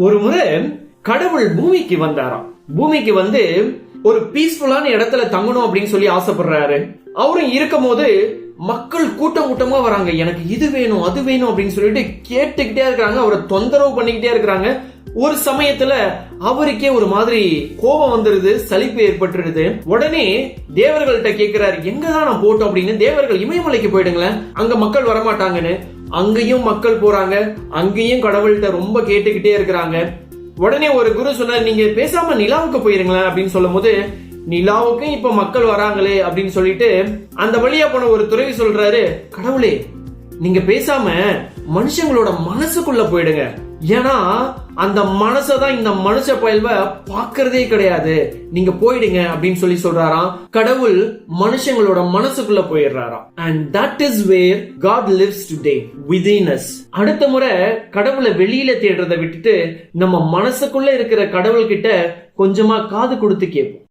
ஒரு முறை கடவுள் பூமிக்கு வந்தாராம். பூமிக்கு வந்து ஒரு பீஸ்ஃபுல்லான இடத்துல தங்கணும் அப்படின்னு சொல்லி ஆசைப்படுறாரு. அவரும் இருக்கும் போது மக்கள் கூட்டம் கூட்டமா வராங்க. எனக்கு இது வேணும் அது வேணும் அப்படின்னு சொல்லிட்டு கேட்டுக்கிட்டே இருக்கிறாங்க. அவரை தொந்தரவு பண்ணிக்கிட்டே இருக்கிறாங்க. ஒரு சமயத்துல அவருக்கே ஒரு மாதிரி கோபம் வந்துருது சலிப்பு ஏற்பட்டுருது. உடனே தேவர்கள்ட்ட கேக்குறாரு எங்க தான் நான் போட்டோம் அப்படின்னு. தேவர்கள் இமயமலைக்கு போயிடுங்களேன். அங்க மக்கள் வரமாட்டாங்கன்னு. அங்கேயும் மக்கள் போறாங்க அங்கேயும் கடவுள்கிட்ட ரொம்ப கேட்டுக்கிட்டே இருக்கிறாங்க. உடனே ஒரு குரு சொன்னார் நீங்க பேசாம நிலாவுக்கு போயிருங்களேன் அப்படின்னு சொல்லும் போது நிலாவுக்கும் இப்ப மக்கள் வராங்களே அப்படின்னு சொல்லிட்டு அந்த வழியா போன ஒரு துறவி சொல்றாரு கடவுளே நீங்க பேசாம மனுஷங்களோட மனசுக்குள்ள போயிடுங்க. ஏன்னா அந்த மனசை தான் இந்த மனுஷ பயல்வை பாக்குறதே கிடையாது. நீங்க போயிடுங்க அப்படின்னு சொல்லி சொல்றாராம். கடவுள் மனுஷங்களோட மனசுக்குள்ள போயிடுறாராம். And that is where God lives today within அடுத்த முறை கடவுளை வெளியில தேடுறதை விட்டுட்டு நம்ம மனசுக்குள்ள இருக்கிற கடவுள் கிட்ட கொஞ்சமா காது கொடுத்து கேட்போம்.